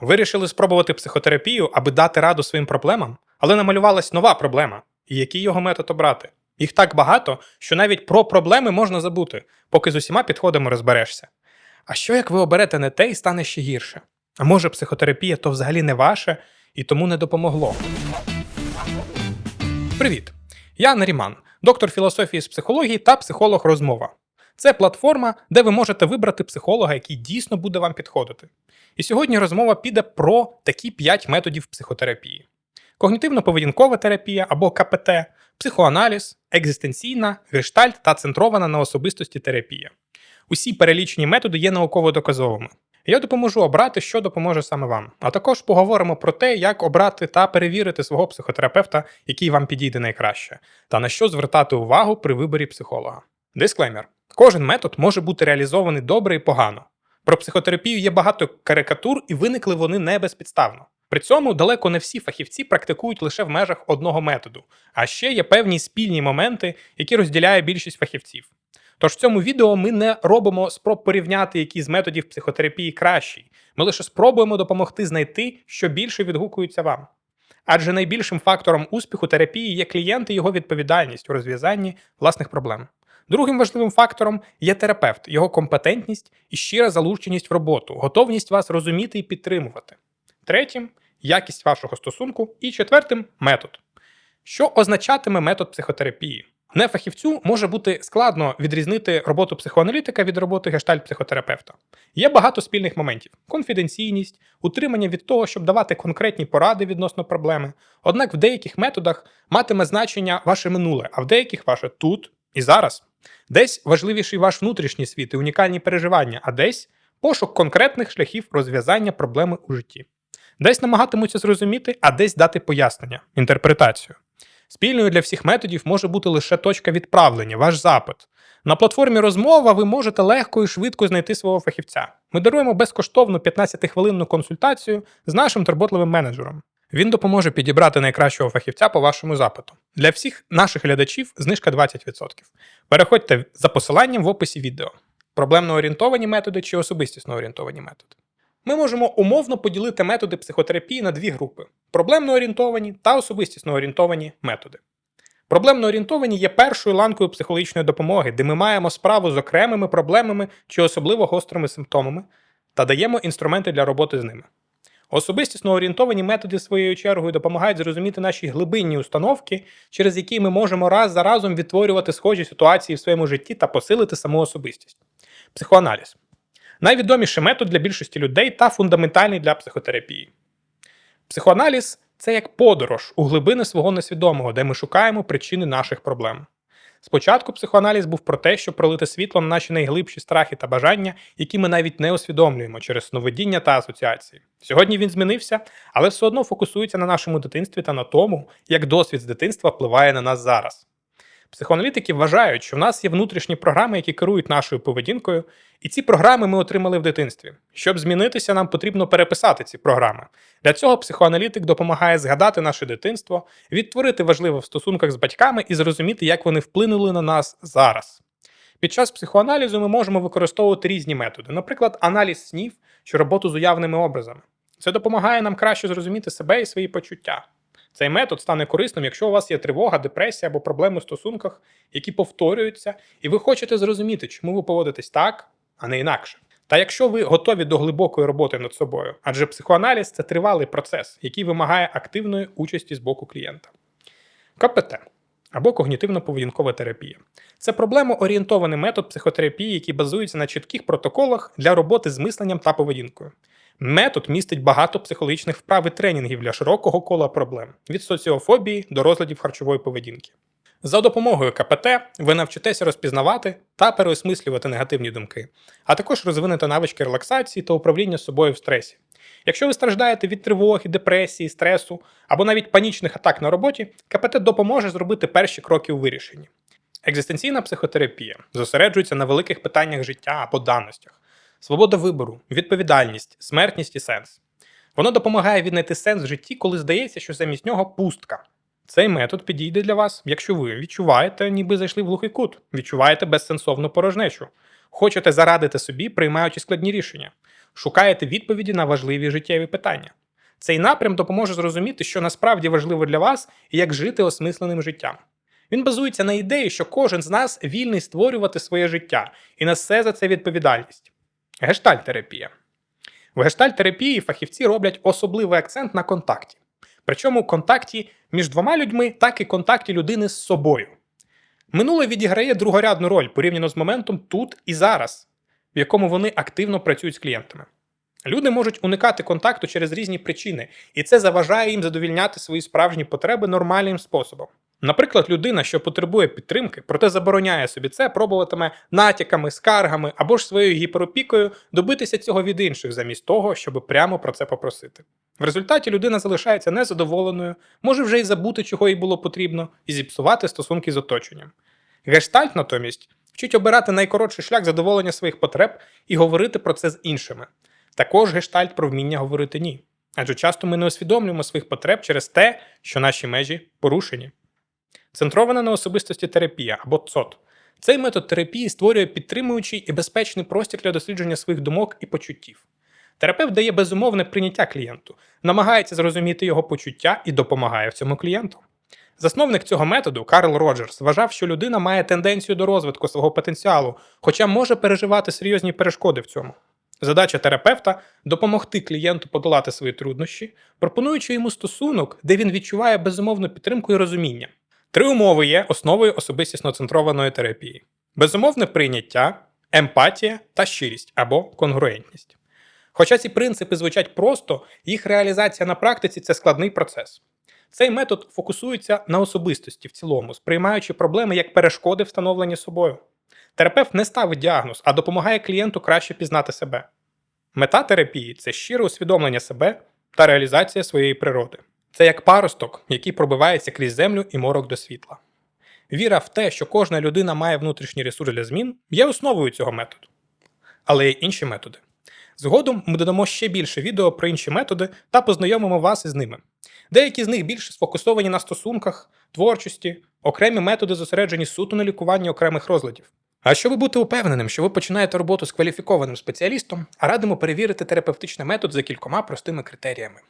Вирішили спробувати психотерапію, аби дати раду своїм проблемам, але намалювалась нова проблема. І який його метод обрати? Їх так багато, що навіть про проблеми можна забути, поки з усіма підходами розберешся. А що як ви оберете не те і стане ще гірше? А може, психотерапія то взагалі не ваше і тому не допомогло? Привіт! Я Наріман, доктор філософії з психології та психолог розмова. Це платформа, де ви можете вибрати психолога, який дійсно буде вам підходити. І сьогодні розмова піде про такі 5 методів психотерапії: когнітивно-поведінкова терапія або КПТ, психоаналіз, екзистенційна, гештальт та центрована на особистості терапія. Усі перелічені методи є науково доказовими. Я допоможу обрати, що допоможе саме вам. А також поговоримо про те, як обрати та перевірити свого психотерапевта, який вам підійде найкраще, та на що звертати увагу при виборі психолога. Дисклеймер: кожен метод може бути реалізований добре і погано. Про психотерапію є багато карикатур, і виникли вони не безпідставно. При цьому далеко не всі фахівці практикують лише в межах одного методу, а ще є певні спільні моменти, які розділяє більшість фахівців. Тож в цьому відео ми не робимо спроб порівняти, які з методів психотерапії кращий. Ми лише спробуємо допомогти знайти, що більше відгукується вам. Адже найбільшим фактором успіху терапії є клієнт і його відповідальність у розв'язанні власних проблем. Другим важливим фактором є терапевт, його компетентність і щира залученість в роботу, готовність вас розуміти і підтримувати. Третім якість вашого стосунку. І четвертим метод. Що означатиме метод психотерапії? Нефахівцю може бути складно відрізнити роботу психоаналітика від роботи гештальт-психотерапевта. Є багато спільних моментів: конфіденційність, утримання від того, щоб давати конкретні поради відносно проблеми. Однак в деяких методах матиме значення ваше минуле, а в деяких ваше тут і зараз. Десь важливіший ваш внутрішній світ і унікальні переживання, а десь пошук конкретних шляхів розв'язання проблеми у житті. Десь намагатимуться зрозуміти, а десь дати пояснення, інтерпретацію. Спільною для всіх методів може бути лише точка відправлення, ваш запит. На платформі розмова ви можете легко і швидко знайти свого фахівця. Ми даруємо безкоштовну 15-хвилинну консультацію з нашим турботливим менеджером. Він допоможе підібрати найкращого фахівця по вашому запиту. Для всіх наших глядачів знижка 20%. Переходьте за посиланням в описі відео. Проблемно орієнтовані методи чи особистісно орієнтовані методи. Ми можемо умовно поділити методи психотерапії на дві групи: проблемно орієнтовані та особистісно орієнтовані методи. Проблемно орієнтовані є першою ланкою психологічної допомоги, де ми маємо справу з окремими проблемами чи особливо гострими симптомами та даємо інструменти для роботи з ними. Особистісно орієнтовані методи своєю чергою допомагають зрозуміти наші глибинні установки, через які ми можемо раз за разом відтворювати схожі ситуації в своєму житті та посилити саму особистість. Психоаналіз найвідоміший метод для більшості людей та фундаментальний для психотерапії. Психоаналіз це як подорож у глибини свого несвідомого, де ми шукаємо причини наших проблем. Спочатку психоаналіз був про те, щоб пролити світло на наші найглибші страхи та бажання, які ми навіть не усвідомлюємо через сновидіння та асоціації. Сьогодні він змінився, але все одно фокусується на нашому дитинстві та на тому, як досвід з дитинства впливає на нас зараз. Психоаналітики вважають, що в нас є внутрішні програми, які керують нашою поведінкою, і ці програми ми отримали в дитинстві. Щоб змінитися, нам потрібно переписати ці програми. Для цього психоаналітик допомагає згадати наше дитинство, відтворити важливе в стосунках з батьками і зрозуміти, як вони вплинули на нас зараз. Під час психоаналізу ми можемо використовувати різні методи, наприклад, аналіз снів чи роботу з уявними образами. Це допомагає нам краще зрозуміти себе і свої почуття. Цей метод стане корисним, якщо у вас є тривога, депресія або проблеми в стосунках, які повторюються, і ви хочете зрозуміти, чому ви поводитесь так, а не інакше. Та якщо ви готові до глибокої роботи над собою, адже психоаналіз це тривалий процес, який вимагає активної участі з боку клієнта. КПТ або когнітивно-поведінкова терапія. Це проблемоорієнтований метод психотерапії, який базується на чітких протоколах для роботи з мисленням та поведінкою. Метод містить багато психологічних вправ і тренінгів для широкого кола проблем від соціофобії до розладів харчової поведінки. За допомогою КПТ ви навчитеся розпізнавати та переосмислювати негативні думки, а також розвинете навички релаксації та управління собою в стресі. Якщо ви страждаєте від тривоги, депресії, стресу або навіть панічних атак на роботі, КПТ допоможе зробити перші кроки у вирішенні. Екзистенційна психотерапія зосереджується на великих питаннях життя або даностях, свобода вибору, відповідальність, смертність і сенс. Воно допомагає віднайти сенс в житті, коли здається, що замість нього пустка. Цей метод підійде для вас, якщо ви відчуваєте, ніби зайшли в глухий кут, відчуваєте безсенсовну порожнечу, хочете зарадити собі, приймаючи складні рішення. шукаєте відповіді на важливі життєві питання. Цей напрям допоможе зрозуміти, що насправді важливо для вас і як жити осмисленим життям. Він базується на ідеї, що кожен з нас вільний створювати своє життя і несе за це відповідальність. Гештальтерапія. В гештальтерапії фахівці роблять особливий акцент на контакті. Причому контакті між двома людьми, так і контакті людини з собою. Минуле відіграє другорядну роль порівняно з моментом тут і зараз, в якому вони активно працюють з клієнтами. Люди можуть уникати контакту через різні причини, і це заважає їм задовільняти свої справжні потреби нормальним способом. Наприклад, людина, що потребує підтримки, проте забороняє собі це, пробуватиме натяками, скаргами або ж своєю гіперопікою добитися цього від інших, замість того, щоб прямо про це попросити. В результаті людина залишається незадоволеною, може вже й забути, чого їй було потрібно, і зіпсувати стосунки з оточенням. Гештальт натомість вчить обирати найкоротший шлях задоволення своїх потреб і говорити про це з іншими. Також гештальт про вміння говорити ні. Адже часто ми не усвідомлюємо своїх потреб через те, що наші межі порушені. Центрована на особистості терапія або ЦОТ. Цей метод терапії створює підтримуючий і безпечний простір для дослідження своїх думок і почуттів. Терапевт дає безумовне прийняття клієнту, намагається зрозуміти його почуття і допомагає в цьому клієнту. Засновник цього методу Карл Роджерс вважав, що людина має тенденцію до розвитку свого потенціалу, хоча може переживати серйозні перешкоди в цьому. Задача терапевта допомогти клієнту подолати свої труднощі, пропонуючи йому стосунок, де він відчуває безумовну підтримку і розуміння. Три умови є основою особистісно центрованої терапії: безумовне прийняття, емпатія та щирість або конгруентність. Хоча ці принципи звучать просто, їх реалізація на практиці це складний процес. Цей метод фокусується на особистості в цілому, сприймаючи проблеми як перешкоди встановлені собою. Терапевт не ставить діагноз, а допомагає клієнту краще пізнати себе. Мета терапії це щире усвідомлення себе та реалізація своєї природи. Це як паросток, який пробивається крізь землю і морок до світла. Віра в те, що кожна людина має внутрішній ресурс для змін, є основою цього методу. Але є інші методи. Згодом ми додамо ще більше відео про інші методи та познайомимо вас із ними. Деякі з них більше сфокусовані на стосунках, творчості, окремі методи зосереджені суто на лікуванні окремих розладів. А щоб бути упевненим, що ви починаєте роботу з кваліфікованим спеціалістом, радимо перевірити терапевтичний метод за кількома простими критеріями: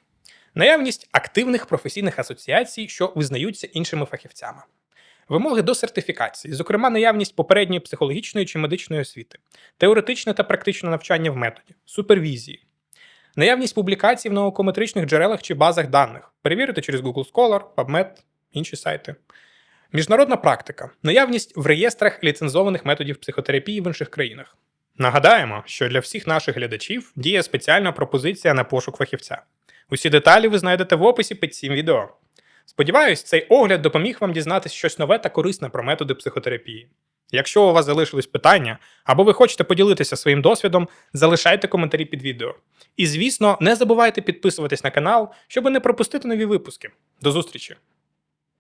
наявність активних професійних асоціацій, що визнаються іншими фахівцями. Вимоги до сертифікації, зокрема, наявність попередньої психологічної чи медичної освіти, теоретичне та практичне навчання в методі, супервізії, наявність публікацій в наукометричних джерелах чи базах даних, перевірити через Google Scholar, PubMed, інші сайти. Міжнародна практика, наявність в реєстрах ліцензованих методів психотерапії в інших країнах. Нагадаємо, що для всіх наших глядачів діє спеціальна пропозиція на пошук фахівця. Усі деталі ви знайдете в описі під цим відео. Сподіваюсь, цей огляд допоміг вам дізнатися щось нове та корисне про методи психотерапії. Якщо у вас залишились питання або ви хочете поділитися своїм досвідом, залишайте коментарі під відео. І звісно, не забувайте підписуватись на канал, щоб не пропустити нові випуски. До зустрічі!